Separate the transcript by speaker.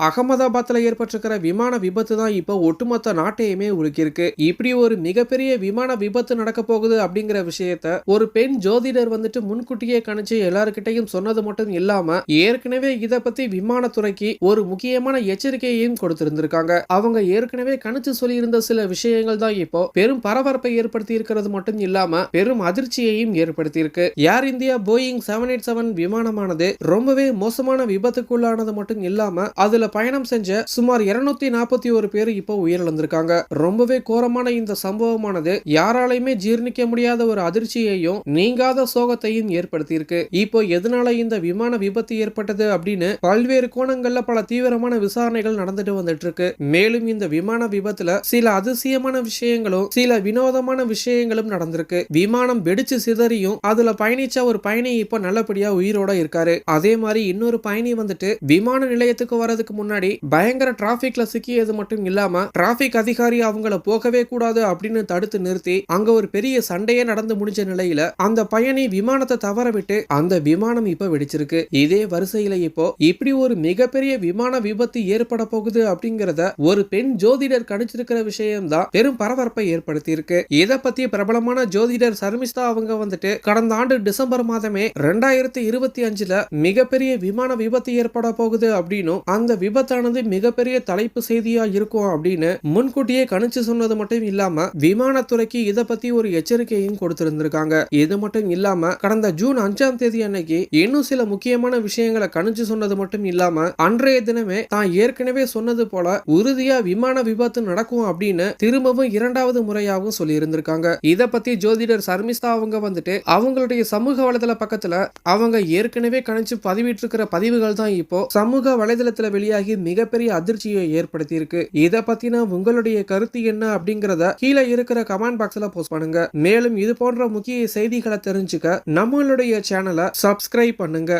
Speaker 1: அகமதாபாத்தில் ஏற்பட்டிருக்கிற விமான விபத்து தான் இப்போ ஒட்டுமொத்த நாட்டையுமே உலுக்கியிருக்கு இப்படி ஒரு மிகப்பெரிய விமான விபத்து நடக்க போகுது அப்படிங்கிற விஷயத்த ஒரு பெண் ஜோதிடர் வந்துட்டு முன்கூட்டியே கணிச்சு எல்லாருக்கிட்டையும் சொன்னது மட்டும் இல்லாம ஏற்கனவே இதை பத்தி விமானத்துறைக்கு ஒரு முக்கியமான எச்சரிக்கையையும் கொடுத்திருந்திருக்காங்க. அவங்க ஏற்கனவே கணிச்சு சொல்லியிருந்த சில விஷயங்கள் தான் இப்போ பெரும் பரபரப்பை ஏற்படுத்தி இருக்கிறது மட்டும் இல்லாம பெரும் அதிர்ச்சியையும் ஏற்படுத்தியிருக்கு. Air India Boeing seven eight seven விமானமானது ரொம்பவே மோசமான விபத்துக்குள்ளானது மட்டும் இல்லாம அதுல பயணம் செஞ்ச சுமார் இருநூத்தி நாற்பத்தி ஒரு பேர் இப்போ உயிரிழந்திருக்காங்க. ரொம்பவே கோரமான இந்த சம்பவமானது யாராலையுமே ஜீர்ணிக்க முடியாத ஒரு அதிர்ச்சியையும் நீங்காத சோகத்தையும் ஏற்படுத்தியிருக்கு. இப்போ எதனால இந்த விமான விபத்து ஏற்பட்டது அப்படின்னு பல்வேறு கோணங்கள்ல பல தீவிரமான விசாரணைகள் நடந்துட்டு வந்துட்டு இருக்கு மேலும் இந்த விமான விபத்துல சில அதிசயமான விஷயங்களும் சில வினோதமான விஷயங்களும் நடந்திருக்கு. விமானம் வெடிச்சு சிதறியும் அதுல பயணிச்ச ஒரு பயணி இப்போ நல்லபடியா உயிரோட இருக்காரு. அதே மாதிரி இன்னொரு பயணி வந்துட்டு விமான நிலையத்துக்கு வரதுக்கு முன்னாடி பயங்கர டிராபிக்ல சிக்கியது மட்டும் இல்லாம டிராபிக் அதிகாரி அவங்கள போகவே கூடாது அப்படின்னு தடுத்து நிறுத்தி அங்க ஒரு பெரிய சண்டையே நடந்து முடிஞ்ச நிலையில அந்த பயணி விமானத்தை தவற விட்டு அந்த விமானம் இப்ப வெடிச்சிருக்கு. இதே வரிசையில இப்போ இப்படி ஒரு மிகப்பெரிய விமான விபத்து ஏற்பட போகுது அப்படிங்கறத ஒரு பெண் ஜோதிடர் கணிச்சிருக்கிற விஷயம் தான் பெரும் பரபரப்பை ஏற்படுத்தி இருக்கு இதை பத்தி பிரபலமான ஜோதிடர் சர்மிஸ்தா அவங்க வந்துட்டு கடந்த ஆண்டு டிசம்பர் மாதமே ரெண்டாயிரத்தி இருபத்தி அஞ்சுல மிகப்பெரிய விமான விபத்து ஏற்பட போகுது அப்படின்னும் அந்த விபத்தானது மிகப்பெரிய தலைப்பு செய்தியா இருக்கும் அப்படின்னு முன்கூட்டியே கணிச்சு சொன்னது மட்டும் இல்லாம விமானத்துறைக்கு இதை பத்தி ஒரு எச்சரிக்கையும் கொடுத்திருந்திருக்காங்க. இது மட்டும் இல்லாம கடந்த ஜூன் அஞ்சாம் தேதி அன்னைக்கு இன்னும் சில முக்கியமான விஷயங்களை கணிச்சு சொன்னது மட்டும் இல்லாம அன்றைய தினமே தான் ஏற்கனவே சொன்னது போல உறுதியா விமான விபத்து நடக்கும் அப்படின்னு திரும்பவும் இரண்டாவது முறையாகவும் சொல்லி இருந்திருக்காங்க இத பத்தி ஜோதிடர் சர்மிஸ்தா அவங்க வந்துட்டு அவங்களுடைய சமூக வலைதள பக்கத்துல அவங்க ஏற்கனவே கணிச்சு பதிவிட்டிருக்கிற பதிவுகள் தான் இப்போ சமூக வலைதளத்துல வெளியாகி மிகப்பெரிய அதிர்ச்சியை ஏற்படுத்தியிருக்கு. இதை பத்தின உங்களுடைய கருத்து என்ன அப்படிங்கறத கீழே இருக்கிற கமெண்ட் பாக்ஸ்ல போஸ்ட் பண்ணுங்க. மேலும் இது போன்ற முக்கிய செய்திகளை தெரிஞ்சுக்க நம்மளுடைய சேனலை சப்ஸ்கிரைப் பண்ணுங்க.